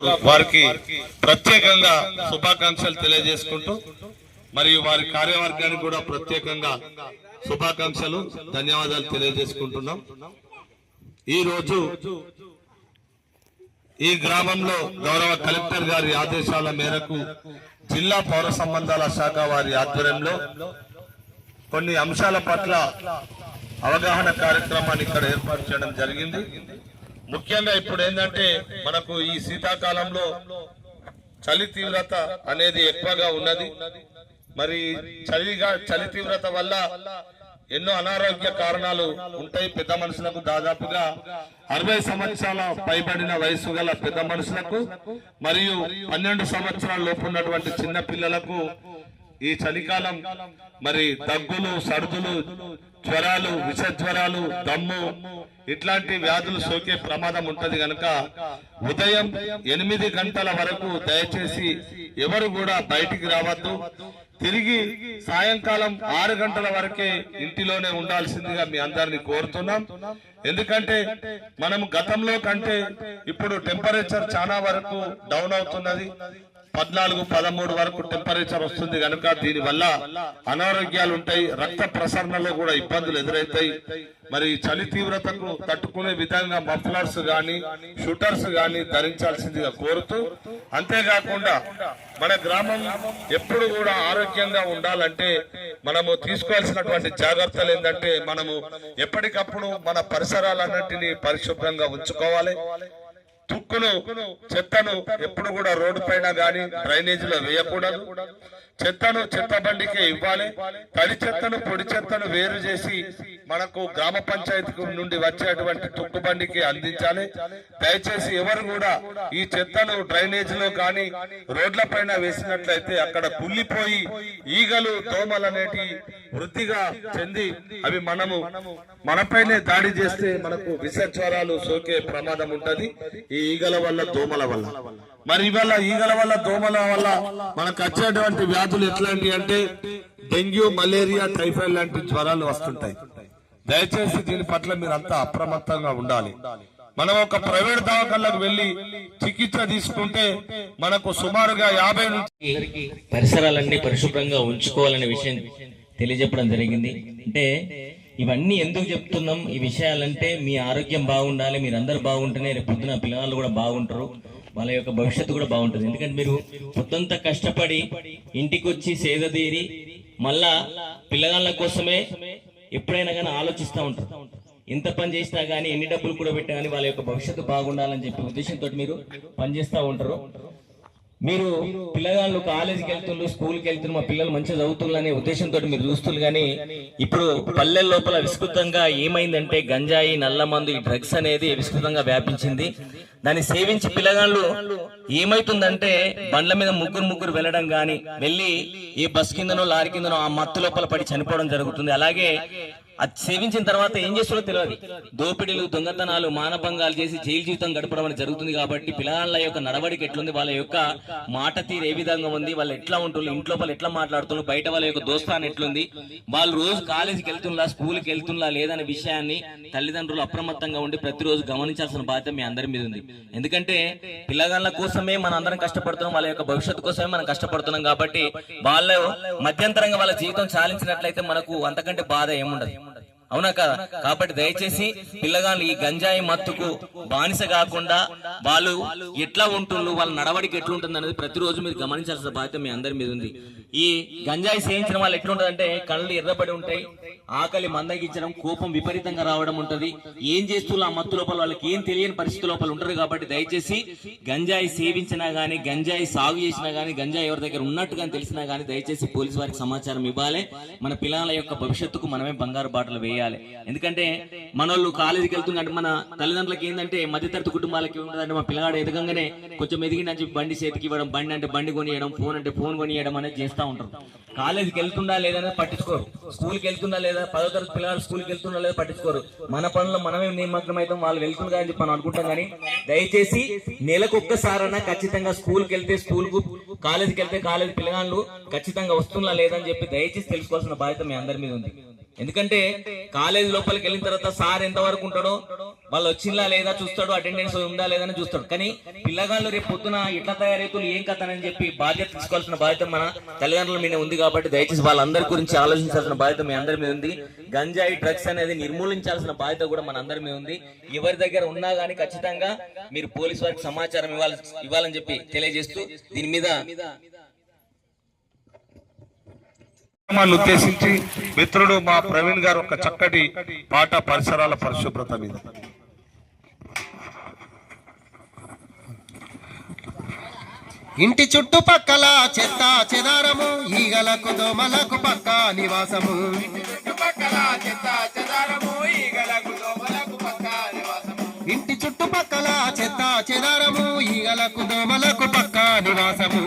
వారికి ప్రత్యేకంగా శుభాకాంక్షలు తెలియజేసుకుంటూ మరియు వారి కార్యవర్గానికి కూడా ప్రత్యేకంగా శుభాకాంక్షలు ధన్యవాదాలు తెలియజేసుకుంటున్నాం. ఈ రోజు ఈ గ్రామంలో గౌరవ కలెక్టర్ గారి ఆదేశాల మేరకు జిల్లా పౌర సంబంధాల శాఖ వారి ఆధ్వర్యంలో కొన్ని అంశాల పట్ల అవగాహన కార్యక్రమాన్ని ఇక్కడ ఏర్పాటు చేయడం జరిగింది. ముఖ్యంగా ఇప్పుడు ఏంటంటే మనకు ఈ శీతాకాలంలో చలి తీవ్రత అనేది ఎక్కువగా ఉన్నది. మరి చలిగా చలి తీవ్రత వల్ల ఎన్నో అనారోగ్య కారణాలు ఉంటాయి పెద్ద మనుషులకు. దాదాపుగా అరవై సంవత్సరాల పైబడిన వయసు గల పెద్ద మనుషులకు మరియు పన్నెండు సంవత్సరాల లోపు ఉన్నటువంటి చిన్న పిల్లలకు ఈ చలికాలం మరి దగ్గులు సర్దులు జ్వరాలు విష జ్వరాలు దమ్ము ఇట్లాంటి వ్యాధులు సోకే ప్రమాదం ఉంటది కనుక ఉదయం ఎనిమిది గంటల వరకు దయచేసి ఎవరు కూడా బయటికి రావద్దు. తిరిగి సాయంకాలం ఆరు గంటల వరకే ఇంటిలోనే ఉండాల్సిందిగా మీ అందరిని కోరుతున్నాం. ఎందుకంటే మనం గతంలో కంటే ఇప్పుడు టెంపరేచర్ చాలా వరకు డౌన్ అవుతున్నది. పద్నాలుగు పదమూడు వరకు టెంపరేచర్ వస్తుంది కనుక దీని వల్ల అనారోగ్యాలు ఉంటాయి రక్త ప్రసరణలో కూడా ఇబ్బందులు ఎదురవుతాయి మరి చలి తీవ్రతకు తట్టుకునే విధంగా మఫ్లర్స్ గాని షూటర్స్ గాని ధరించాల్సిందిగా కోరుతూ అంతేకాకుండా మన గ్రామం ఎప్పుడు కూడా ఆరోగ్యంగా ఉండాలంటే మనము తీసుకోవాల్సినటువంటి జాగ్రత్తలు ఏంటంటే మనము ఎప్పటికప్పుడు మన పరిస్థితి పరిసరాలన్నింటినీ పరిశుభ్రంగా ఉంచుకోవాలి. తుక్కును చెత్తను ఎప్పుడు కూడా రోడ్డు పైన గాని డ్రైనేజీలో వేయకూడదు. చెత్తను చెత్త బండికే ఇవ్వాలి. తడి చెత్తను పొడి చెత్తను వేరు చేసి మనకు గ్రామ పంచాయతీ నుండి వచ్చేటువంటి తుక్కు బండికి అందించాలి. దయచేసి ఎవరు కూడా ఈ చెత్తను డ్రైనేజీలో కానీ రోడ్ల పైన వేసినట్లయితే అక్కడ కుళ్ళిపోయి ఈగలు దోమలు అనేటి వృద్ధిగా చెంది అవి మనము మనపైనే దాడి చేస్తే మనకు విష జ్వరాలు సోకే ప్రమాదం ఉంటది. ఈ ఈగల వల్ల దోమల వల్ల. మరి ఇవాళ ఈగల వల్ల దోమల వల్ల మనకు వచ్చేటువంటి వ్యాధులు ఎట్లాంటి అంటే డెంగ్యూ మలేరియా టైఫాయిడ్ లాంటి జ్వరాలు వస్తుంటాయి. దయచేసి దీని పట్ల మీరు అంతా అప్రమత్తంగా ఉండాలి. మనం ఒక ప్రైవేట్ దవాఖానలకు వెళ్ళి చికిత్స తీసుకుంటే మనకు సుమారుగా యాభై నుంచి పరిసరాలన్నీ పరిశుభ్రంగా ఉంచుకోవాలనే విషయం తెలియజెప్పడం జరిగింది. అంటే ఇవన్నీ ఎందుకు చెప్తున్నాం? ఈ విషయాలంటే మీ ఆరోగ్యం బాగుండాలి మీరు అందరు బాగుంటేనే రేపు పొద్దున పిల్లలు కూడా బాగుంటారు. వాళ్ళ యొక్క భవిష్యత్తు కూడా బాగుంటుంది. ఎందుకంటే మీరు పొద్దంతా కష్టపడి ఇంటికి వచ్చి సేద తీరి మళ్ళా పిల్లగాళ్ళ కోసమే ఎప్పుడైనా కానీ ఆలోచిస్తూ ఉంటారు. ఎంత పని చేసినా కానీ ఎన్ని డబ్బులు కూడా పెట్టినా కానీ వాళ్ళ యొక్క భవిష్యత్తు బాగుండాలని చెప్పి ఉద్దేశంతో మీరు పనిచేస్తూ ఉంటారు. మీరు పిల్లగాళ్ళు కాలేజీకి వెళ్తున్నారు స్కూల్కి వెళ్తున్నారు మా పిల్లలు మంచిగా చదువుతున్నారు అనే ఉద్దేశంతో మీరు చూస్తున్నారు కానీ ఇప్పుడు పల్లెల లోపల విస్తృతంగా ఏమైందంటే గంజాయి నల్ల మందు ఈ డ్రగ్స్ అనేది విస్తృతంగా వ్యాపించింది. దాన్ని సేవించి పిల్లగాళ్ళు ఏమైతుందంటే బండ్ల మీద ముగ్గురు ముగ్గురు వెళ్ళడం కానీ వెళ్ళి ఏ బస్ కిందనో లారీ కిందనో ఆ మత్తు లోపల పడి చనిపోవడం జరుగుతుంది. అలాగే అది సేవించిన తర్వాత ఏం చేస్తారో తెలియదు. దోపిడీలు దొంగతనాలు మానభంగాలు చేసి జైలు జీవితం గడపడం అనేది జరుగుతుంది కాబట్టి పిల్లల యొక్క నడవడికి ఎట్లుంది వాళ్ళ యొక్క మాట తీరు ఏ విధంగా ఉంది వాళ్ళు ఎట్లా ఉంటున్నారు ఇంట్లో వాళ్ళు ఎట్లా మాట్లాడుతున్నారు బయట వాళ్ళ యొక్క దోస్తాన్ని ఎట్లుంది వాళ్ళు రోజు కాలేజీకి వెళ్తున్నా స్కూల్కి వెళ్తున్నా లేదనే విషయాన్ని తల్లిదండ్రులు అప్రమత్తంగా ఉండి ప్రతిరోజు గమనించాల్సిన బాధ్యత మీ అందరి మీద ఉంది. ఎందుకంటే పిల్లగాళ్ళ కోసమే మన అందరం కష్టపడుతున్నాం వాళ్ళ యొక్క భవిష్యత్తు కోసమే మనం కష్టపడుతున్నాం కాబట్టి వాళ్ళ మధ్యంతరంగా వాళ్ళ జీవితం చాలించినట్లయితే మనకు అంతకంటే బాధ ఏముండదు. అవునా కదా? కాబట్టి దయచేసి పిల్లగాళ్ళు ఈ గంజాయి మత్తుకు బానిస కాకుండా వాళ్ళు ఎట్లా ఉంటుండ్రు వాళ్ళ నడవడికి ఎట్లా ఉంటుంది అనేది ప్రతిరోజు మీరు గమనించాల్సిన బాధ్యత మీ అందరి మీద ఉంది. ఈ గంజాయి సేవించిన వాళ్ళు ఎట్లుంటుంది అంటే కళ్ళు ఎర్రబడి ఉంటాయి ఆకలి మందగించడం కోపం విపరీతంగా రావడం ఉంటది. ఏం చేస్తున్నా ఆ మత్తు లోపల వాళ్ళకి ఏం తెలియని పరిస్థితి లోపల ఉంటారు కాబట్టి దయచేసి గంజాయి సేవించినా గానీ గంజాయి సాగు చేసినా గానీ గంజాయి ఎవరి దగ్గర ఉన్నట్టుగా తెలిసినా గానీ దయచేసి పోలీసు వారికి సమాచారం ఇవ్వాలి. మన పిల్లల యొక్క భవిష్యత్తుకు మనమే బంగారు బాటలు వేయాలి. ఎందుకంటే మనోళ్ళు కాలేజీకి వెళ్తుందంటే మన తల్లిదండ్రులకి ఏంటంటే మధ్యతరగతి కుటుంబాలకి ఉండదంటే మా పిల్లగాడు ఎదగంగానే కొంచెం ఎదిగిందని బండి చేతికి ఇవ్వడం బండి అంటే బండి కొనియడం ఫోన్ అంటే ఫోన్ కొనియడం అనేది చేస్తూ ఉంటారు. కాలేజీకి వెళ్తుందా లేదనేది పట్టించుకోరు. స్కూల్కి వెళ్తుందా లేదా పదో తరగతి పిల్లలు స్కూల్కి వెళ్తున్నా లేదా పట్టించుకోరు. మన పనులు మనమే నిమగ్నం అవుతాం వాళ్ళు వెళ్తుందా అని చెప్పి మనం అనుకుంటాం కానీ దయచేసి నెలకు ఒక్కసారైనా ఖచ్చితంగా స్కూల్కి వెళ్తే స్కూల్కు కాలేజీకి వెళ్తే కాలేజీ పిల్లగాళ్ళు ఖచ్చితంగా వస్తుందా లేదని చెప్పి దయచేసి తెలుసుకోవాల్సిన బాధ్యత మీ అందరి మీద ఉంది. ఎందుకంటే కాలేజ్ లోపలికి వెళ్ళిన తర్వాత సార్ ఎంతవరకు ఉంటాడో వాళ్ళు వచ్చిందా లేదా చూస్తాడు అటెండెన్స్ ఉందా లేదా అని చూస్తాడు. కానీ పిల్లగాళ్ళు రేపు పొద్దున ఇట్లా తయారైతులు ఏం కథనని చెప్పి బాధ్యత తీసుకోవాల్సిన బాధ్యత మన తల్లిదండ్రుల మీద ఉంది కాబట్టి దయచేసి వాళ్ళందరి గురించి ఆలోచించాల్సిన బాధ్యత మీ అందరి మీద ఉంది. గంజాయి డ్రగ్స్ అనేది నిర్మూలించాల్సిన బాధ్యత కూడా మన అందరి మీద ఉంది. ఎవరి దగ్గర ఉన్నా కానీ ఖచ్చితంగా మీరు పోలీస్ వారికి సమాచారం ఇవ్వాలి ఇవ్వాలని చెప్పి తెలియజేస్తూ దీని మీద కార్యక్రమాన్ని ఉద్దేశించి మిత్రుడు మా ప్రవీణ్ గారు ఒక చక్కటి పాట పరిసరాల పరిశుభ్రత మీద. ఇంటి చుట్టుపక్కల చెత్త చెదారము ఈగలకు దోమలకు పక్క నివాసము. ఇంటి చుట్టుపక్కల చెత్త చెదారము ఈగలకు దోమలకు పక్క నివాసము.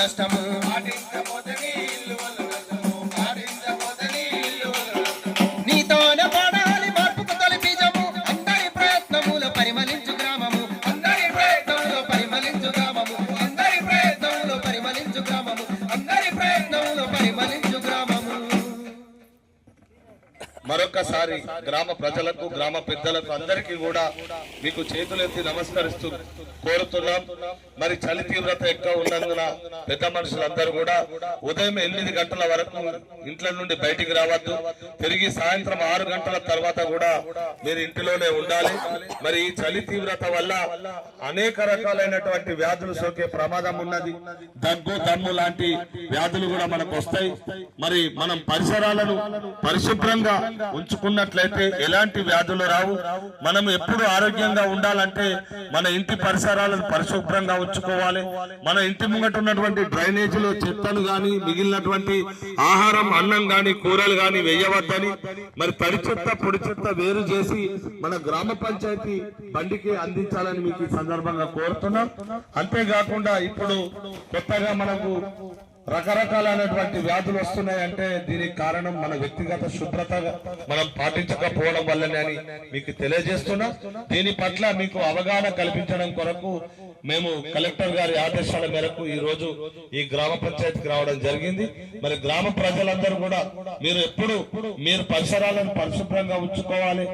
నష్టము. నీతోనే పాడాలి మార్పుకు తొలి బీజము. అందరి ప్రయత్నముల పరిమళించు గ్రామము. అందరి ప్రయత్నములో పరిమళించు గ్రామము. అందరి ప్రయత్నములో పరిమళించు గ్రామము. అందరి ప్రయత్నములో పరిమళించు గ్రామము. మరొకసారి గ్రామ ప్రజలకు గ్రామ పెద్దలకు అందరికీ కూడా మీకు చేతులెత్తి నమస్కరిస్తూ కోరుతున్నాం. మరి చలి తీవ్రత ఎక్కువ ఉన్నందున పెద్ద మనుషులందరూ కూడా ఉదయం ఎనిమిది గంటల వరకు ఇంట్లో నుండి బయటికి రావద్దు. తిరిగి సాయంత్రం ఆరు గంటల తర్వాత కూడా మీరు ఇంటిలోనే ఉండాలి. మరి ఈ చలి తీవ్రత వల్ల అనేక రకాలైనటువంటి వ్యాధులు సోకే ప్రమాదం ఉన్నది. దగ్గు దమ్ము లాంటి వ్యాధులు కూడా మనకు వస్తాయి. మరి మనం పరిసరాలను పరిశుభ్రంగా ఉన్నట్లయితే ఎలాంటి వ్యాధులు రావు. మనం ఎప్పుడు ఆరోగ్యంగా ఉండాలంటే మన ఇంటి పరిసరాలను పరిశుభ్రంగా ఉంచుకోవాలి. మన ఇంటి ముంగట ఉన్నటువంటి డ్రైనేజీలో చెత్తను కానీ మిగిలినటువంటి ఆహారం అన్నం కానీ కూరలు కానీ వేయవద్దని మరి తడి చెత్త పొడి చెత్త వేరు చేసి మన గ్రామ పంచాయతీ బండికి అందించాలని మీకు ఈ సందర్భంగా కోరుతున్నాం. అంతేకాకుండా ఇప్పుడు కొత్తగా మనకు రకరకాలైనటువంటి వ్యాధులు వస్తున్నాయి అంటే దీనికి కారణం మన వ్యక్తిగత శుభ్రత మనం పాటించకపోవడం వల్లనే అని మీకు తెలియజేస్తున్నా. దీని పట్ల మీకు అవగాహన కల్పించడం కొరకు మేము కలెక్టర్ గారి ఆదేశాల మేరకు ఈ రోజు ఈ గ్రామ పంచాయతీకి రావడం జరిగింది. మరి గ్రామ ప్రజలందరూ కూడా మీరు ఎప్పుడు మీరు పరిసరాలను పరిశుభ్రంగా ఉంచుకోవాలి.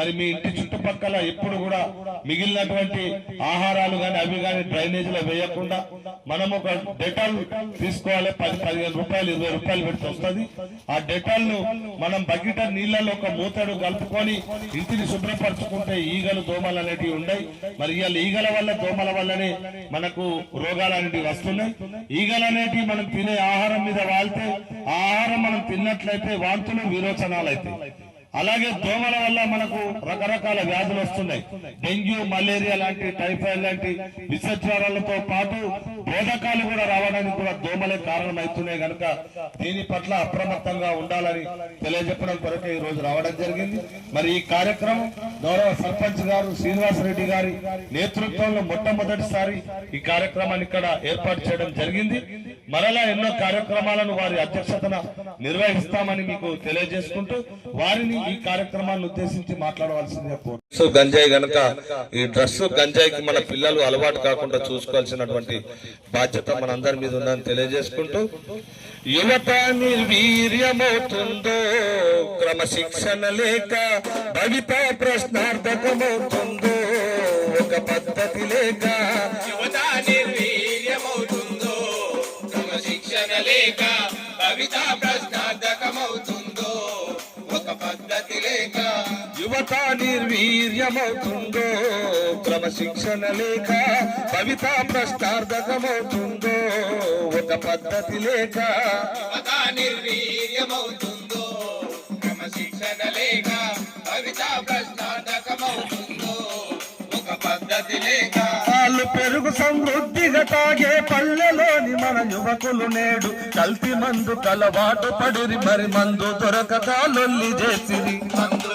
మరి మీ ఇంటి చుట్టుపక్కల ఎప్పుడు కూడా మిగిలినటువంటి ఆహారాలు గాని అవి కానీ డ్రైనేజీలో వేయకుండా మనం ఒక డెటాల్ తీసుకోవాలి. పది పదిహేను రూపాయలు ఇరవై రూపాయలు పెట్టి వస్తుంది. ఆ డెటాల్ను మనం బకెట నీళ్ళలో ఒక మూతడు కలుపుకొని ఇంటిని శుభ్రపరచుకుంటే ఈగలు దోమలు అనేటివి ఉన్నాయి మరి ఇవాళ ఈగల వల్ల దోమల వల్లనే మనకు రోగాలు అనేటివి వస్తున్నాయి. ఈగలు అనేటివి మనం తినే ఆహారం మీద వాళ్తే ఆహారం మనం తిన్నట్లయితే వాంతులు విరోచనాలు అవుతాయి. అలాగే దోమల వల్ల మనకు రకరకాల వ్యాధులు వస్తున్నాయి. డెంగ్యూ మలేరియా లాంటి టైఫాయిడ్ లాంటి విష జ్వరాలతో పాటు బోధకాలు కూడా రావడానికి కూడా దోమలే కారణమవుతున్నాయి కనుక దీని పట్ల అప్రమత్తంగా ఉండాలని తెలియజెప్పడం కొరకే ఈ రోజు రావడం జరిగింది. మరి ఈ కార్యక్రమం గౌరవ సర్పంచ్ గారు శ్రీనివాస్ రెడ్డి గారి నేతృత్వంలో మొట్టమొదటిసారి ఈ కార్యక్రమాన్ని ఇక్కడ ఏర్పాటు చేయడం జరిగింది. మరలా ఎన్నో కార్యక్రమాలను వారి అధ్యక్షతన నిర్వహిస్తామని మీకు తెలియజేసుకుంటూ వారిని ఈ కార్యక్రమాన్ని ఉద్దేశించి మాట్లాడవలసిందిగా గంజాయి గనక ఈ డ్రగ్స్ గంజాయికి మన పిల్లలు అలవాటు కాకుండా చూసుకోవాల్సినటువంటి బాధ్యత మనందరి మీద ఉందని తెలియజేసుకుంటూ యువత నిర్వీర్యమవుతుందో క్రమశిక్షణ లేక భవిత ప్రశ్నార్థకమవుతుందో ఒక పద్ధతి లేక నిర్వీర్యమవుతుందో. క్రమశిక్షణ లేక కవిత ప్రశ్నార్థకమవుతుందో ఒక పద్ధతి లేక యువత నిర్వీర్యమవుతుందో. క్రమశిక్షణ లేక కవిత ప్రశ్నార్థకమవుతుందో ఒక పద్ధతి లేక పాలు పెరుగు సమృద్ధిగా తాగే పల్లెలోని మన యువకులు నేడు కల్తీ మందు కలవాటు పడిరి. మరి మందు దొరకక లొల్లి చేసిరి. మందు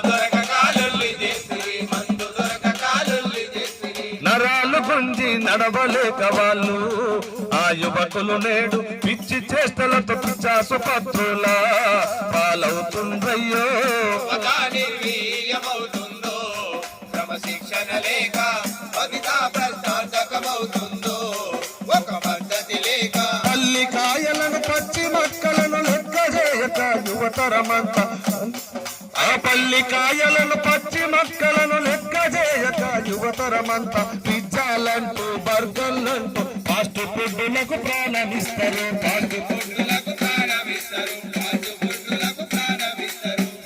నడవలేక వాళ్ళు. ఆ యువకులు నేడు పిచ్చి చేష్టలతో పిచ్చాసు పత్రుల పాలవుతుందయ్యో. క్రమశిక్షణ లేక కవిత ప్రశ్నార్థకమవుతుందో? ఒక పద్ధతి లేక పల్లి కాయలను పచ్చి మొక్కలను లెక్క చేయక యువతరమంతా పల్లికాయలను పల్లి కాయలను పచ్చి మొక్కలను లెక్క చేయక యువతరమంతా పిజ్జాలంటూ బర్గర్లంటూ ఫాస్ట్ ఫుడ్లకు ప్రాణమిస్తారు ఫాస్ట్ ఫుడ్లకు ప్రాణమిస్తారు రాజు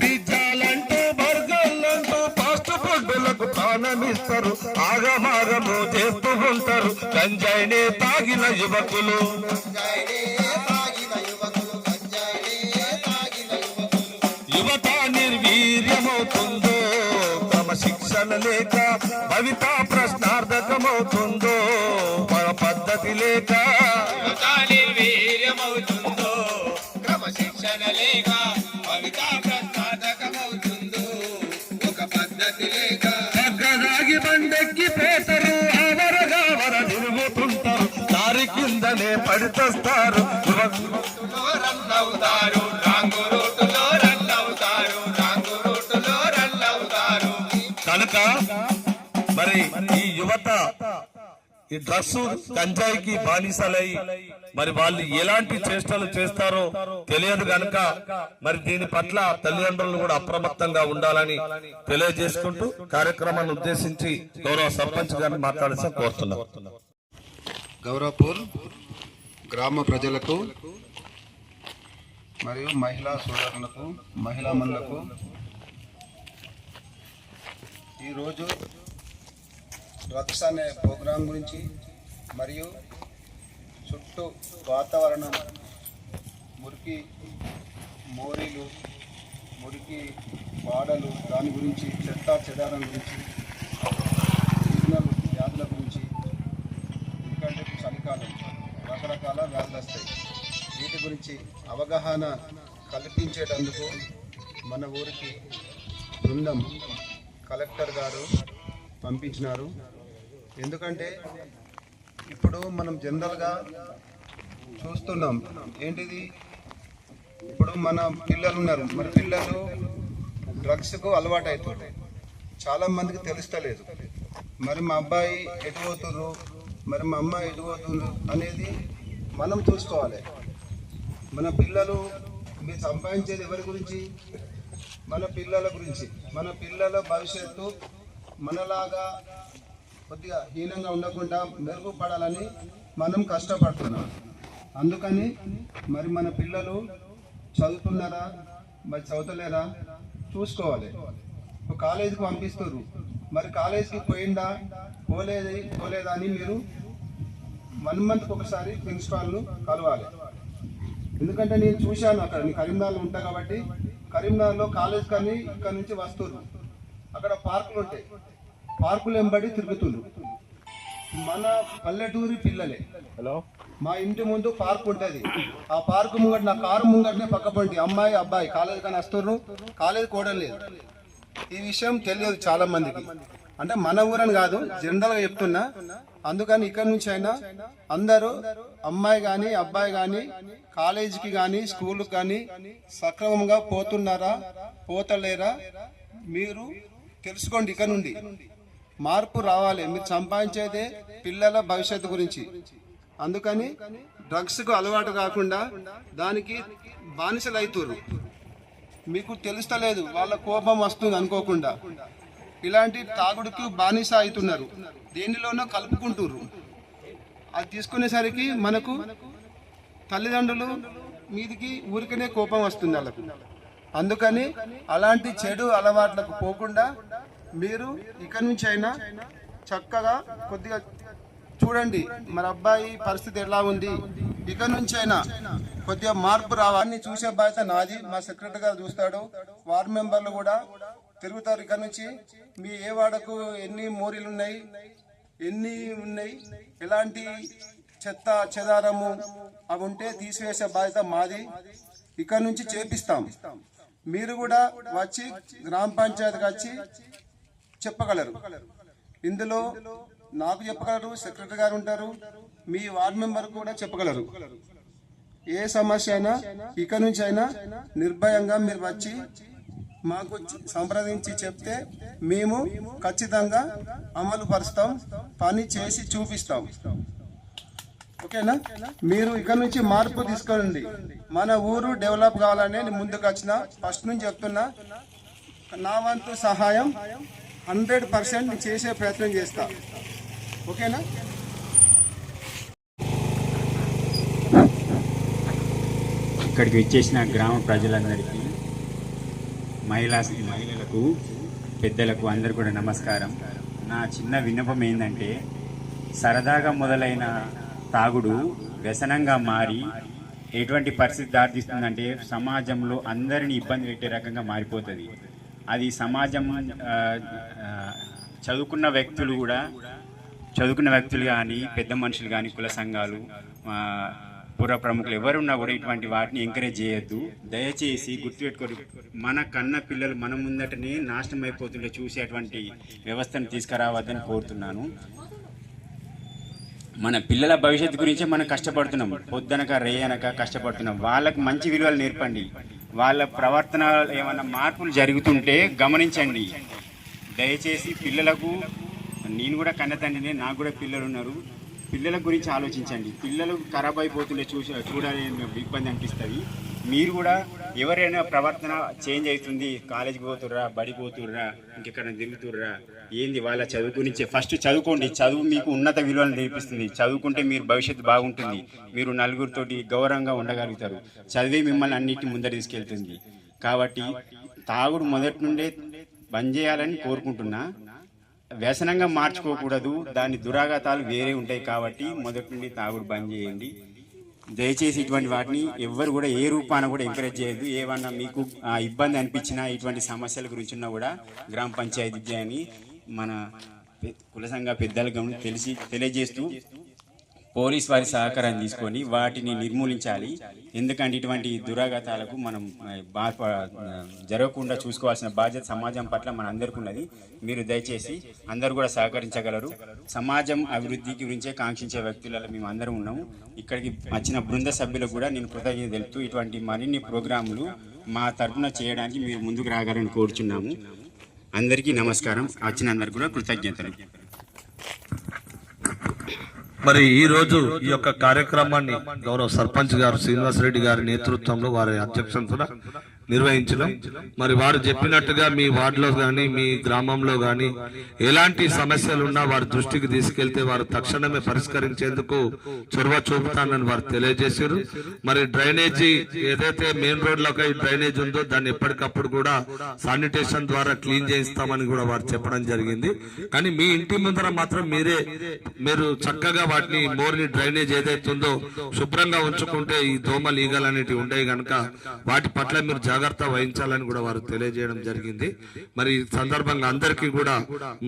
పిజ్జాలంటూ బర్గర్లంటూ ఫాస్ట్ ఫుడ్లకు ప్రాణమిస్తారు. ఆగమాగము చేస్తూ ఉంటారు. గంజాయినే తాగిన యువకులు. గంజాయినే లేక భవిత ప్రశ్నార్థకమవుతుందో మన పద్ధతి లేక క్రమశిక్షణ ప్రశ్నార్థకమవుతుందో ఒక పద్ధతి లేక పక్కదాగి బండెక్కి పోతారు అవరగావర తిరుగుతుంటారు దారి కిందనే పడితొస్తారు ఈ డ్రగ్స్ గంజాయికి బానిసలై మరి వాళ్ళు ఎలాంటి చేష్టలు చేస్తారో తెలియదు గనక మరి దీని పట్ల తల్లిదండ్రులు కూడా అప్రమత్తంగా ఉండాలని తెలియజేసుకుంటూ కార్యక్రమాన్ని ఉద్దేశించి గౌరవ సర్పంచ్ గారిని మాట్లాడాల్సి కోరుతున్నాం. గౌరవపూర్ గ్రామ ప్రజలకు మరియు మహిళా సోదరులకు మహిళా మనులకు ఈరోజు డ్రగ్స్ అనే ప్రోగ్రాం గురించి మరియు చుట్టూ వాతావరణం మురికి మోరీలు మురికి వాడలు దాని గురించి చెత్త చెదారం గురించి సీజనల్ వ్యాధుల గురించి ఎందుకంటే చలికాలం రకరకాల వ్యాధులు వస్తాయి. వీటి గురించి అవగాహన కల్పించేటందుకు మన ఊరికి బృందం కలెక్టర్ గారు పంపించినారు. ఎందుకంటే ఇప్పుడు మనం జనరల్గా చూస్తున్నాం. ఏంటిది? ఇప్పుడు మన పిల్లలు ఉన్నారు. మన పిల్లలు డ్రగ్స్కు అలవాటు అవుతుంది చాలా మందికి తెలుస్తలేదు. మరి మా అబ్బాయి ఎటుపోతుర్రు మరి మా అమ్మాయి ఎటు పోతున్నారు అనేది మనం చూసుకోవాలి. మన పిల్లలు మీరు సంపాదించేది ఎవరి గురించి? మన పిల్లల గురించి. మన పిల్లల భవిష్యత్తు మనలాగా కొద్దిగా హీనంగా ఉండకుండా మెరుగుపడాలని మనం కష్టపడుతున్నాం. అందుకని మరి మన పిల్లలు చదువుతున్నారా మరి చదువుతలేరా చూసుకోవాలి. ఇప్పుడు కాలేజీకి పంపిస్తారు మరి కాలేజీకి పోయిందా పోలేదు పోలేదా అని మీరు వన్ మంత్కి ఒకసారి ప్రిన్సిపాల్ను కలవాలి. ఎందుకంటే నేను చూశాను అక్కడ నేను కరీంనగర్లో ఉంటా కాబట్టి. కరీంనగర్లో కాలేజ్ కానీ ఇక్కడ నుంచి వస్తున్నారు అక్కడ పార్కులు ఉంటాయి. పార్కులు వెంబడి తిరుగుతున్నారు మన పల్లెటూరి పిల్లలే. హలో? మా ఇంటి ముందు పార్క్ ఉంటుంది. ఆ పార్క్ ముంగట నా కారు ముంగటనే పక్క పండి అమ్మాయి అబ్బాయి కాలేజ్ కానీ వస్తున్నారు కాలేజ్ కూడా లేదు. ఈ విషయం తెలియదు చాలా మందికి. అంటే మన ఊరని కాదు జనరల్గా చెప్తున్నా. అందుకని ఇక్కడ నుంచి అయినా అందరూ అమ్మాయి కానీ అబ్బాయి కానీ కాలేజీకి కానీ స్కూల్కి కానీ సక్రమంగా పోతున్నారా పోతలేరా మీరు తెలుసుకోండి ఇక్కడ నుండి. మార్పు రావాలి. మీరు సంపాదించేదే పిల్లల భవిష్యత్తు గురించి. అందుకని డ్రగ్స్కు అలవాటు కాకుండా దానికి బానిసలు అవుతుర్రు మీకు తెలుస్తలేదు వాళ్ళ కోపం వస్తుంది అనుకోకుండా. ఇలాంటి తాగుడుకు బానిస అవుతున్నారు దేనిలోనో కలుపుకుంటున్నారు అది తీసుకునేసరికి మనకు తల్లిదండ్రులు మీదికి ఊరికనే కోపం వస్తుంది వాళ్ళకు. అందుకని అలాంటి చెడు అలవాట్లకు పోకుండా మీరు ఇక్కడి నుంచి అయినా చక్కగా కొద్దిగా చూడండి. మరి అబ్బాయి పరిస్థితి ఎలా ఉంది? ఇక నుంచి అయినా కొద్దిగా మార్పు రావాలని చూసే బాధ్యత నాది. మా సెక్రటరీ గారు చూస్తాడు. వార్డు మెంబర్లు కూడా తిరుగుతారు ఇక్కడ నుంచి. మీ ఏ వాడకు ఎన్ని మోరీలు ఉన్నాయి? ఎన్ని ఉన్నాయి? ఎలాంటి చెత్త చెదారము అవి ఉంటే తీసివేసే బాధ్యత మాది. ఇక్కడ నుంచి చేపిస్తాం. మీరు కూడా వచ్చి గ్రామ పంచాయతీకి వచ్చి చెప్పగలరు. ఇందులో నాకు చెప్పగలరు సెక్రటరీ గారు ఉంటారు మీ వార్డ్ మెంబర్ కూడా చెప్పగలరు. ఏ సమస్య అయినా ఇక నుంచి అయినా నిర్భయంగా మీరు వచ్చి మాకు సంప్రదించి చెప్తే మేము ఖచ్చితంగా అమలు పరుస్తాం పని చేసి చూపిస్తాం. ఓకేనా? మీరు ఇక్కడ నుంచి మార్పు తీసుకోండి. మన ఊరు డెవలప్ కావాలని ముందుకు వచ్చిన ఫస్ట్ నుంచి చెప్తున్నా నా వంతు సహాయం హండ్రెడ్ పర్సెంట్ చేసే ప్రయత్నం చేస్తా. ఓకేనా? ఇక్కడికి వచ్చేసిన గ్రామ ప్రజలందరికీ మహిళా మహిళలకు పెద్దలకు అందరు కూడా నమస్కారం. నా చిన్న విన్నపం ఏంటంటే సరదాగా మొదలైన తాగుడు వ్యసనంగా మారి ఎటువంటి పరిస్థితి దారితీస్తుందంటే సమాజంలో అందరిని ఇబ్బంది పెట్టే రకంగా మారిపోతుంది. అది సమాజం చదువుకున్న వ్యక్తులు కూడా చదువుకున్న వ్యక్తులు కానీ పెద్ద మనుషులు కానీ కుల సంఘాలు పూర్వ పుర ప్రముఖులు ఎవరున్నా కూడా ఇటువంటి వాటిని ఎంకరేజ్ చేయొద్దు. దయచేసి గుర్తుపెట్టుకోరు మన కన్న పిల్లలు మన ముందటనే నాశనం అయిపోతుండే చూసేటువంటి వ్యవస్థను తీసుకురావద్దని కోరుతున్నాను. మన పిల్లల భవిష్యత్తు గురించి మనం కష్టపడుతున్నాం. పొద్దునక రేయనక కష్టపడుతున్నాం. వాళ్ళకి మంచి విలువలు నేర్పండి. వాళ్ళ ప్రవర్తన ఏమైనా మార్పులు జరుగుతుంటే గమనించండి. దయచేసి పిల్లలకు నేను కూడా కన్నతండ్రినే నాకు కూడా పిల్లలు ఉన్నారు. పిల్లల గురించి ఆలోచించండి. పిల్లలు ఖరాబ్ అయిపోతుండే చూసి చూడాలి ఇబ్బంది అనిపిస్తుంది. మీరు కూడా ఎవరైనా ప్రవర్తన చేంజ్ అవుతుంది కాలేజీకి పోతుర్రా బడి పోతుర్రా ఇంకెక్కడ తిరుగుతుర్రా ఏంది వాళ్ళ చదువు గురించి? ఫస్ట్ చదువుకోండి. చదువు మీకు ఉన్నత విలువలు నేర్పిస్తుంది. చదువుకుంటే మీరు భవిష్యత్తు బాగుంటుంది. మీరు నలుగురితోటి గౌరవంగా ఉండగలుగుతారు. చదివే మిమ్మల్ని అన్నిటి ముందర తీసుకెళ్తుంది. కాబట్టి తాగుడు మొదటి నుండే బంద్ చేయాలని కోరుకుంటున్నా. వ్యసనంగా మార్చుకోకూడదు. దాని దురాఘాతాలు వేరే ఉంటాయి కాబట్టి మొదటి నుండి తాగుడు బంద్ చేయండి. దయచేసి ఇటువంటి వాటిని ఎవ్వరు కూడా ఏ రూపాన కూడా ఎంకరేజ్ చేయొద్దు. ఏమన్నా మీకు ఇబ్బంది అనిపించినా ఇటువంటి సమస్యల గురించి ఉన్నా కూడా గ్రామ పంచాయతీ విద్య అని మన కుల సంఘ పెద్దలకు తెలిసి తెలియజేస్తూ పోలీస్ వారి సహకారం తీసుకొని వాటిని నిర్మూలించాలి. ఎందుకంటే ఇటువంటి దురాఘాతాలకు మనం బాధ జరగకుండా చూసుకోవాల్సిన బాధ్యత సమాజం పట్ల మన అందరికీ ఉన్నది. మీరు దయచేసి అందరూ కూడా సహకరించగలరు. సమాజం అభివృద్ధి గురించే కాంక్షించే వ్యక్తులలో మేము అందరం ఉన్నాము. ఇక్కడికి వచ్చిన బృంద సభ్యులకు కూడా నేను కృతజ్ఞత తెలుపుతూ ఇటువంటి మరిన్ని ప్రోగ్రాములు మా తరఫున చేయడానికి మీరు ముందుకు రాగలని కోరుచున్నాము. అందరికీ నమస్కారం. వచ్చినందరికీ కూడా కృతజ్ఞతలు. మరి ఈ రోజు ఈ యొక్క కార్యక్రమాన్ని గౌరవ సర్పంచ్ గారు శ్రీనివాసరెడ్డి గారి నేతృత్వంలో వారి అధ్యక్షతన నిర్వహించడం. మరి వారు చెప్పినట్టుగా మీ వార్డులో కానీ మీ గ్రామంలో కానీ ఎలాంటి సమస్యలు ఉన్నా వారి దృష్టికి తీసుకెళ్తే వారు తక్షణమే పరిష్కరించేందుకు చొరవ చూపుతానని వారు తెలియజేశారు. మరి డ్రైనేజీ ఏదైతే మెయిన్ రోడ్లోకి డ్రైనేజ్ ఉందో దాన్ని ఎప్పటికప్పుడు కూడా శానిటేషన్ ద్వారా క్లీన్ చేయిస్తామని కూడా వారు చెప్పడం జరిగింది. కానీ మీ ఇంటి ముందర మాత్రం మీరే మీరు చక్కగా వాటిని మోర్ని డ్రైనేజ్ ఏదైతే ఉందో శుభ్రంగా ఉంచుకుంటే ఈ దోమలు ఈగలు అనేటివి ఉండేవి కనుక వాటి పట్ల మీరు జాగ్రత్త వహించాలని కూడా వారు తెలియజేయడం జరిగింది. మరి ఈ సందర్భంగా అందరికీ కూడా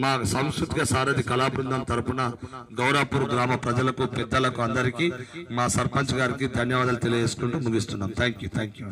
మా సాంస్కృతిక సారథి కళా బృందం తరపున గౌరాపూర్ గ్రామ ప్రజలకు పెద్దలకు అందరికీ మా సర్పంచ్ గారికి ధన్యవాదాలు తెలియజేసుకుంటూ ముగిస్తున్నాం. Thank you thank you